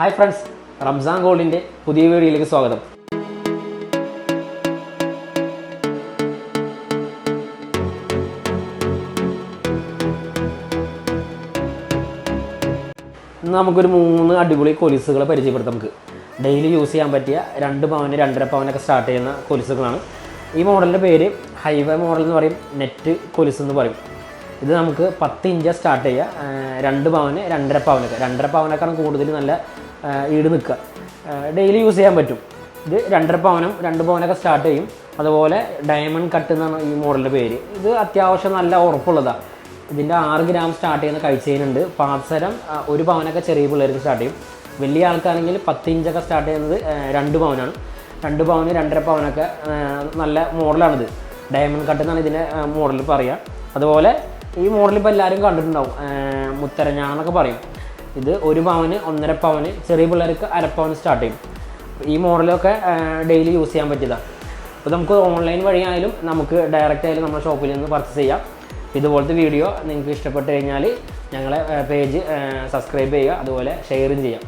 Hi friends Ramzan ഗോൾഡിന്റെ പുതിയ വീഡിയോയിലേക്ക് സ്വാഗതം. ഇന്ന് നമുക്കൊരു മൂന്ന് അടിപൊളി കൊലിസുകളെ പരിചയപ്പെടുത്താം നമുക്ക്. ഡെയിലി യൂസ് ചെയ്യാൻ പറ്റിയ രണ്ട് പവന് രണ്ടര പവനൊക്കെ സ്റ്റാർട്ട് ചെയ്യുന്ന കൊലിസുകളാണ്. ഈ മോഡലിന്റെ പേര് ഹൈവേ മോഡൽ എന്ന് പറയും നെറ്റ് കൊലിസ് എന്ന് പറയും. ഇത് നമുക്ക് പത്ത് ഇഞ്ച് സ്റ്റാർട്ട് ചെയ്യുക രണ്ട് പവന് രണ്ടര പവനൊക്കെ. രണ്ടര പവനൊക്കെയാണ് കൂടുതൽ നല്ല ഈട് നിൽക്കുക. ഡെയിലി യൂസ് ചെയ്യാൻ പറ്റും. ഇത് രണ്ടര പവനും രണ്ട് പവനൊക്കെ സ്റ്റാർട്ട് ചെയ്യും. അതുപോലെ ഡയമണ്ട് കട്ട് എന്നാണ് ഈ മോഡലിന്റെ പേര്. ഇത് അത്യാവശ്യം നല്ല ഉറപ്പുള്ളതാണ് ഇതിന്റെ ആറ് ഗ്രാം സ്റ്റാർട്ട് ചെയ്യുന്ന കഴിച്ചതിനുണ്ട്. പാത്സരം ഒരു പവനൊക്കെ ചെറിയ പിള്ളേർക്ക് സ്റ്റാർട്ട് ചെയ്യും. വലിയ ആൾക്കാണെങ്കിൽ പത്ത് ഇഞ്ചൊക്കെ സ്റ്റാർട്ട് ചെയ്യുന്നത് രണ്ട് പവനാണ്. രണ്ട് പവന് രണ്ടര പവനൊക്കെ നല്ല മോഡലാണിത് ഡയമണ്ട് കട്ട് എന്നാണ് ഇതിന്റെ മോഡൽ പറയുക അതുപോലെ ഈ മോഡൽ ഇപ്പോൾ എല്ലാവരും കണ്ടിട്ടുണ്ടാവും. മുത്തരഞ്ഞാണെന്നൊക്കെ പറയും. ഇത് ഒരു പവന് ഒന്നര പവന് ചെറിയ പിള്ളേർക്ക് അരപ്പവന് സ്റ്റാർട്ട് ചെയ്യും. ഈ മോഡലൊക്കെ ഡെയിലി യൂസ് ചെയ്യാൻ പറ്റിയതാണ് അപ്പോൾ നമുക്ക് ഓൺലൈൻ വഴിയായാലും നമുക്ക് ഡയറക്റ്റ് ആയാലും നമ്മുടെ ഷോപ്പിൽ നിന്ന് പർച്ചേസ് ചെയ്യാം. ഇതുപോലത്തെ വീഡിയോ നിങ്ങൾക്ക് ഇഷ്ടപ്പെട്ട് കഴിഞ്ഞാൽ ഞങ്ങളെ പേജ് സബ്സ്ക്രൈബ് ചെയ്യുക അതുപോലെ ഷെയറും ചെയ്യാം.